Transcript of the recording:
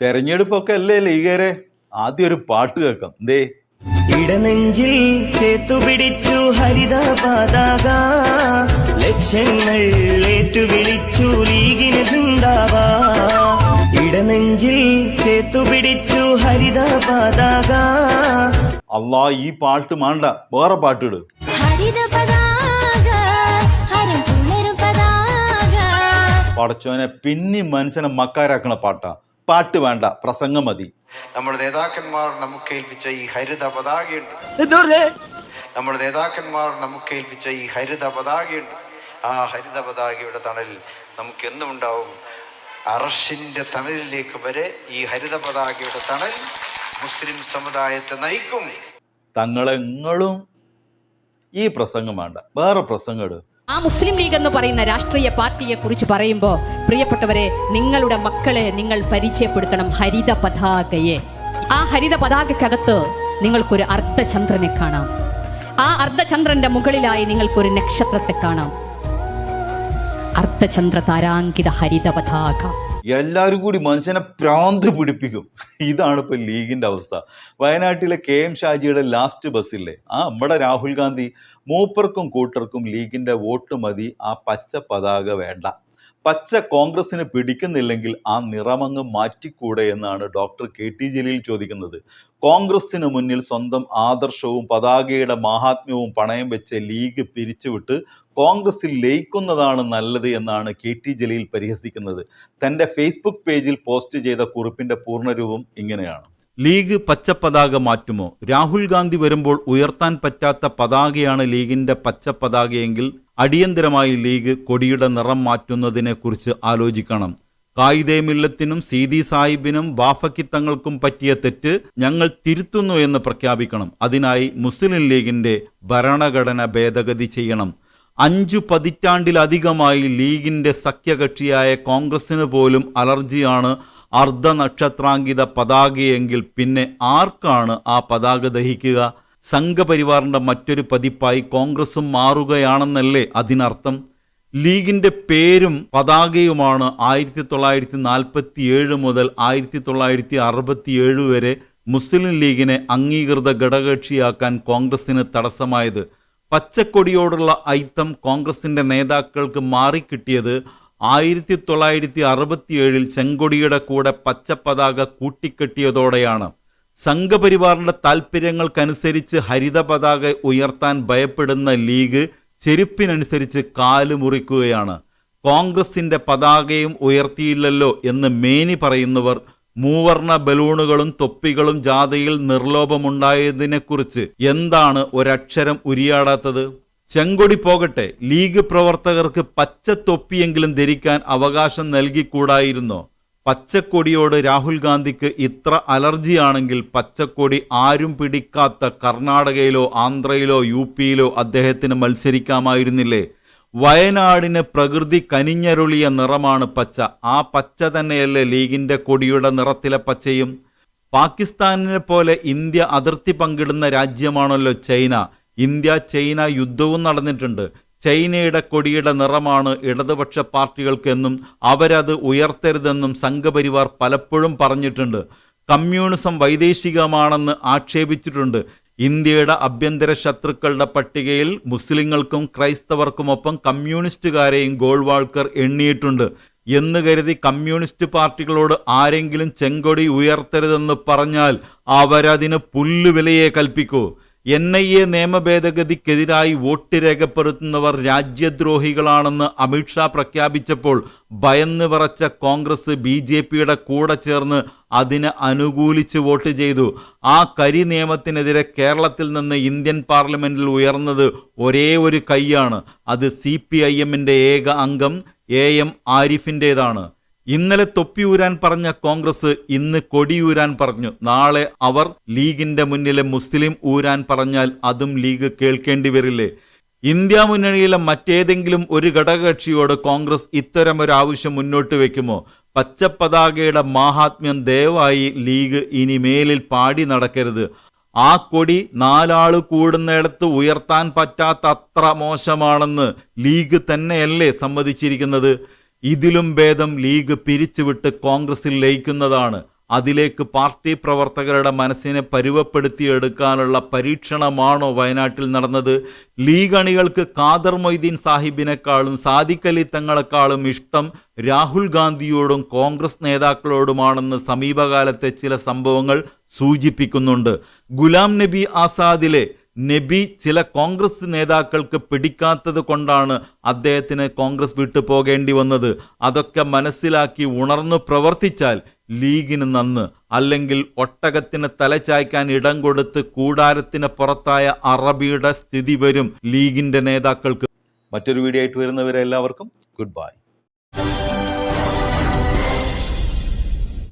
തെരഞ്ഞെടുപ്പൊക്കെ അല്ലേ ലീഗരെ? ആദ്യം ഒരു പാട്ട് കേൾക്കാം. എന്തേ ഇടനെഞ്ചിൽ ചേത്തുപിടിച്ചു ഹരിത പതാക ലക്ഷ്യങ്ങൾ ഏറ്റുവിളിച്ചു ലീഗിന് സിന്ദാബാ. ഇടനെഞ്ചിൽ ചേത്തുപിടിച്ചു ഹരിത പതാക അള്ളാ ഈ പാട്ട് മാണ്ട. വേറെ പാട്ടിട്. ഹരിത പതാക പടച്ചോനെ പിന്നെ മനുഷ്യനെ മക്കാരാക്കണ പാട്ടാ. പാട്ട് വേണ്ട പ്രസംഗം മതി. നമ്മുടെ നേതാക്കന്മാർ നമുക്ക് ഏൽപ്പിച്ച ഈ ഹരിത പതാകയുണ്ട്. നമ്മുടെ നേതാക്കന്മാർ നമുക്ക് ഏൽപ്പിച്ച ഈ ഹരിത പതാകയുണ്ട്. ആ ഹരിത പതാകയുടെ തണലിൽ നമുക്ക് എന്നും ഉണ്ടാവും അറഷിന്റെ തണലിലേക്ക് വരെ ഈ ഹരിത പതാകയുടെ തണൽ മുസ്ലിം സമുദായത്തെ നയിക്കും. തങ്ങളെങ്ങളും ഈ പ്രസംഗം വേണ്ട. വേറെ പ്രസംഗം ഇട്. ആ മുസ്ലിം ലീഗ് എന്ന് പറയുന്ന രാഷ്ട്രീയ പാർട്ടിയെ കുറിച്ച് പറയുമ്പോൾ പ്രിയപ്പെട്ടവരെ നിങ്ങളുടെ മക്കളെ നിങ്ങൾ പരിചയപ്പെടുത്തണം ഹരിത പതാകയെ. ആ ഹരിത പതാകക്കകത്ത് നിങ്ങൾക്കൊരു അർദ്ധചന്ദ്രനെ കാണാം. ആ അർദ്ധചന്ദ്രന്റെ മുകളിലായി നിങ്ങൾക്കൊരു നക്ഷത്രത്തെ കാണാം. അർദ്ധചന്ദ്ര താരാങ്കിത ഹരിത പതാക എല്ലാവരും കൂടി മനുഷ്യനെ പ്രാന്ത് പിടിപ്പിക്കും. ഇതാണ് ഇപ്പൊ ലീഗിന്റെ അവസ്ഥ. വയനാട്ടിലെ കെ എം ഷാജിയുടെ ലാസ്റ്റ് ബസ്സില്ലേ ആ നമ്മുടെ രാഹുൽ ഗാന്ധി മൂപ്പർക്കും കൂട്ടർക്കും ലീഗിന്റെ വോട്ട് മതി. ആ പച്ച പതാക വേണ്ട. പച്ച കോൺഗ്രസിന് പിടിക്കുന്നില്ലെങ്കിൽ ആ നിറമങ്ങ് മാറ്റിക്കൂടെ എന്നാണ് ഡോക്ടർ കെ ടി ജലീൽ ചോദിക്കുന്നത്. കോൺഗ്രസിന് മുന്നിൽ സ്വന്തം ആദർശവും പതാകയുടെ മഹാത്മ്യവും പണയം വെച്ച് ലീഗ് പിരിച്ചുവിട്ട് കോൺഗ്രസിൽ ലയിക്കുന്നതാണ് നല്ലത് എന്നാണ് കെ ടി ജലീൽ പരിഹസിക്കുന്നത്. തന്റെ ഫേസ്ബുക്ക് പേജിൽ പോസ്റ്റ് ചെയ്ത കുറിപ്പിന്റെ പൂർണരൂപം ഇങ്ങനെയാണ്. ലീഗ് പച്ച പതാക മാറ്റുമോ? രാഹുൽ ഗാന്ധി വരുമ്പോൾ ഉയർത്താൻ പറ്റാത്ത പതാകയാണ് ലീഗിന്റെ പച്ച പതാകയെങ്കിൽ അടിയന്തരമായി ലീഗ് കൊടിയുടെ നിറം മാറ്റുന്നതിനെ കുറിച്ച് ആലോചിക്കണം. കായിദേ മില്ലത്തിനും സീതി സാഹിബിനും ബാഫക്കിത്തങ്ങൾക്കും പറ്റിയ തെറ്റ് ഞങ്ങൾ തിരുത്തുന്നു എന്ന് പ്രഖ്യാപിക്കണം. അതിനായി മുസ്ലിം ലീഗിന്റെ ഭരണഘടന ഭേദഗതി ചെയ്യണം. അഞ്ചു പതിറ്റാണ്ടിലധികമായി ലീഗിന്റെ സഖ്യകക്ഷിയായ കോൺഗ്രസിന് പോലും അലർജിയാണ് അർദ്ധനക്ഷത്രാങ്കിത പതാകയെങ്കിൽ പിന്നെ ആർക്കാണ് ആ പതാക ദഹിക്കുക? സംഘപരിവാറിന്റെ മറ്റൊരു പതിപ്പായി കോൺഗ്രസും മാറുകയാണെന്നല്ലേ അതിനർത്ഥം? ലീഗിന്റെ പേരും പതാകയുമാണ് ആയിരത്തി തൊള്ളായിരത്തി നാൽപ്പത്തി ഏഴ് മുതൽ ആയിരത്തി തൊള്ളായിരത്തി അറുപത്തി ഏഴ് വരെ മുസ്ലിം ലീഗിനെ അംഗീകൃത ഘടകകക്ഷിയാക്കാൻ കോൺഗ്രസിന് തടസ്സമായത്. പച്ചക്കൊടിയോടുള്ള ഐത്തം കോൺഗ്രസിന്റെ നേതാക്കൾക്ക് മാറിക്കിട്ടിയത് ആയിരത്തി തൊള്ളായിരത്തി അറുപത്തിയേഴിൽ ചെങ്കൊടിയുടെ കൂടെ പച്ചപ്പതാക കൂട്ടിക്കെട്ടിയതോടെയാണ് സംഘപരിവാറിന്റെ താൽപ്പര്യങ്ങൾക്കനുസരിച്ച് ഹരിത പതാക ഉയർത്താൻ ഭയപ്പെടുന്ന ലീഗ് ചെരുപ്പിനനുസരിച്ച് കാൽ മുറിക്കുകയാണ്. കോൺഗ്രസിന്റെ പതാകയും ഉയർത്തിയില്ലല്ലോ എന്ന് മേനി പറയുന്നവർ മൂവർണ ബലൂണുകളും തൊപ്പികളും ജാഥയിൽ നിർലോഭമുണ്ടായതിനെക്കുറിച്ച് എന്താണ് ഒരക്ഷരം ഉരിയാടാത്തത്? ചെങ്കൊടി പോകട്ടെ. ലീഗ് പ്രവർത്തകർക്ക് പച്ച തൊപ്പിയെങ്കിലും ധരിക്കാൻ അവകാശം നൽകിക്കൂടായിരുന്നോ. പച്ചക്കൊടിയോട് രാഹുൽ ഗാന്ധിക്ക് ഇത്ര അലർജിയാണെങ്കിൽ പച്ചക്കൊടി ആരും പിടിക്കാത്ത കർണാടകയിലോ ആന്ധ്രയിലോ യു പിയിലോ അദ്ദേഹത്തിന് മത്സരിക്കാമായിരുന്നില്ലേ? വയനാടിന് പ്രകൃതി കനിഞ്ഞരുളിയ നിറമാണ് പച്ച. ആ പച്ച തന്നെയല്ലേ ലീഗിന്റെ കൊടിയുടെ നിറത്തിലെ പച്ചയും? പാകിസ്ഥാനിനെ പോലെ ഇന്ത്യ അതിർത്തി പങ്കിടുന്ന രാജ്യമാണല്ലോ ചൈന. ഇന്ത്യ ചൈന യുദ്ധവും നടന്നിട്ടുണ്ട്. ചൈനയുടെ കൊടിയുടെ നിറമാണ് ഇടതുപക്ഷ പാർട്ടികൾക്കെന്നും അവരത് ഉയർത്തരുതെന്നും സംഘപരിവാർ പലപ്പോഴും പറഞ്ഞിട്ടുണ്ട്. കമ്മ്യൂണിസം വൈദേശികമാണെന്ന് ആക്ഷേപിച്ചിട്ടുണ്ട്. ഇന്ത്യയുടെ അഭ്യന്തര ശത്രുക്കളുടെ പട്ടികയിൽ മുസ്ലിങ്ങൾക്കും ക്രൈസ്തവർക്കുമൊപ്പം കമ്മ്യൂണിസ്റ്റുകാരെയും ഗോൾവാൾക്കർ എണ്ണിയിട്ടുണ്ട്. എന്ന് കരുതി കമ്മ്യൂണിസ്റ്റ് പാർട്ടികളോട് ആരെങ്കിലും ചെങ്കൊടി ഉയർത്തരുതെന്ന് പറഞ്ഞാൽ അവരതിന് പുല്ലുവിലയെ കൽപ്പിക്കൂ. എൻ ഐ എ നിയമ ഭേദഗതിക്കെതിരായി വോട്ട് രേഖപ്പെടുത്തുന്നവർ രാജ്യദ്രോഹികളാണെന്ന് അമിത്ഷാ പ്രഖ്യാപിച്ചപ്പോൾ ഭയന്ന് വിറച്ച കോൺഗ്രസ് ബി ജെ പിയുടെ കൂടെ ചേർന്ന് അതിന് അനുകൂലിച്ച് വോട്ട് ചെയ്തു. ആ കരി നിയമത്തിനെതിരെ കേരളത്തിൽ നിന്ന് ഇന്ത്യൻ പാർലമെന്റിൽ ഉയർന്നത് ഒരേ ഒരു കൈയാണ്. അത് സി പി ഐ എമ്മിന്റെ ഏക അംഗം എ എം ആരിഫിന്റേതാണ് ഇന്നലെ തൊപ്പി ഊരാൻ പറഞ്ഞ കോൺഗ്രസ് ഇന്ന് കൊടിയൂരാൻ പറഞ്ഞു. നാളെ അവർ ലീഗിന്റെ മുന്നിലെ മുസ്ലിം ഊരാൻ പറഞ്ഞാൽ അതും ലീഗ് കേൾക്കേണ്ടി വരില്ലേ? ഇന്ത്യ മുന്നണിയിലെ മറ്റേതെങ്കിലും ഒരു ഘടകകക്ഷിയോട് കോൺഗ്രസ് ഇത്തരം ഒരു ആവശ്യം മുന്നോട്ട് വെക്കുമോ? പച്ചപ്പതാകയുടെ മാഹാത്മ്യം ദയവായി ലീഗ് ഇനി മേലിൽ പാടി നടക്കരുത്. ആ കൊടി നാലാൾ കൂടുന്നിടത്ത് ഉയർത്താൻ പറ്റാത്ത അത്ര മോശമാണെന്ന് ലീഗ് തന്നെയല്ലേ സമ്മതിച്ചിരിക്കുന്നത്? ഇതിലും ഭേദം ലീഗ് പിരിച്ചുവിട്ട് കോൺഗ്രസിൽ ലയിക്കുന്നതാണ്. അതിലേക്ക് പാർട്ടി പ്രവർത്തകരുടെ മനസ്സിനെ പരുവപ്പെടുത്തിയെടുക്കാനുള്ള പരീക്ഷണമാണോ വയനാട്ടിൽ നടന്നത്? ലീഗ് അണികൾക്ക് ഖാദർ മൊയ്തീൻ സാഹിബിനേക്കാളും സാദിഖലി തങ്ങളെക്കാളും ഇഷ്ടം രാഹുൽ ഗാന്ധിയോടും കോൺഗ്രസ് നേതാക്കളോടുമാണെന്ന് സമീപകാലത്തെ ചില സംഭവങ്ങൾ സൂചിപ്പിക്കുന്നുണ്ട്. ഗുലാം നബി ആസാദിലെ നബി ചില കോൺഗ്രസ് നേതാക്കൾക്ക് പിടിക്കാത്തത് കൊണ്ടാണ് അദ്ദേഹത്തിന് കോൺഗ്രസ് വിട്ടു പോകേണ്ടി വന്നത്. അതൊക്കെ മനസ്സിലാക്കി ഉണർന്നു പ്രവർത്തിച്ചാൽ ലീഗിന് നന്ന് അല്ലെങ്കിൽ ഒട്ടകത്തിന് തലചായ്ക്കാൻ ഇടം കൊടുത്ത് കൂടാരത്തിന് പുറത്തായ അറബിയുടെ സ്ഥിതി വരും ലീഗിന്റെ നേതാക്കൾക്ക്. മറ്റൊരു വീഡിയോ ആയിട്ട് വരുന്നവരെ എല്ലാവർക്കും ഗുഡ് ബൈ.